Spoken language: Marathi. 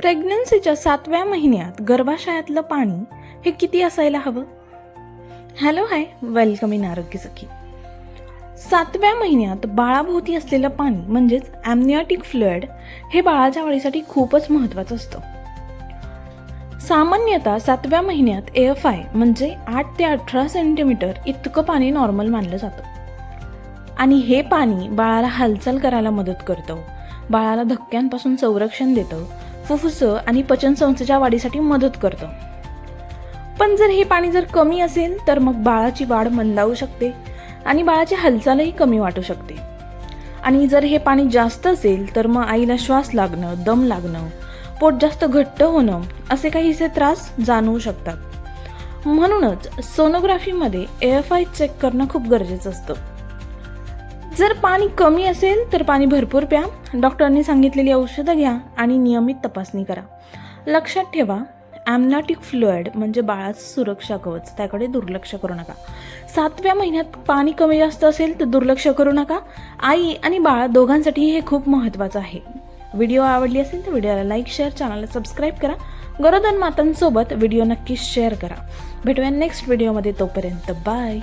प्रेग्नन्सीच्या सातव्या महिन्यात गर्भाशयातलं पाणी हे किती असायला हवं? Hello hi. वेलकम इन आरोग्य सखी. सातव्या महिन्यात बाळाभोवती असलेलं पाणी म्हणजेच ॲमनिऑटिक फ्लड हे बाळाच्या वाढीसाठी खूपच महत्त्वाचं असतं. सामान्यतः सातव्या महिन्यात एफ आय म्हणजे आठ ते अठरा सेंटीमीटर इतकं पाणी नॉर्मल मानलं जातं. आणि हे पाणी बाळाला हालचाल करायला मदत करतं. बाळाला धक्क्यांपासून संरक्षण देतं. फुफ्फुसं आणि पचनसंस्थेच्या वाढीसाठी मदत करतं. पण जर हे पाणी जर कमी असेल तर मग बाळाची वाढ मंदावू शकते आणि बाळाची हालचालही कमी वाटू शकते. आणि जर हे पाणी जास्त असेल तर मग आईला श्वास लागणं दम लागणं पोट जास्त घट्ट होणं असे काहीसे त्रास जाणवू शकतात. म्हणूनच सोनोग्राफीमध्ये एफ आय चेक करणं खूप गरजेचं असतं. जर पाणी कमी असेल तर पाणी भरपूर प्या. डॉक्टरांनी सांगितलेली औषधं घ्या आणि नियमित तपासणी करा. लक्षात ठेवा ॲमनॉटिक फ्लुएड म्हणजे बाळाचं सुरक्षा कवच त्याकडे दुर्लक्ष करू नका. सातव्या महिन्यात पाणी कमी जास्त असेल तर दुर्लक्ष करू नका. आई आणि बाळ दोघांसाठी हे खूप महत्त्वाचं आहे. व्हिडिओ आवडली असेल तर व्हिडिओला लाईक शेअर चॅनलला सबस्क्राईब करा. गरोदन मातांसोबत व्हिडिओ नक्की शेअर करा. भेटूया नेक्स्ट व्हिडिओमध्ये तोपर्यंत बाय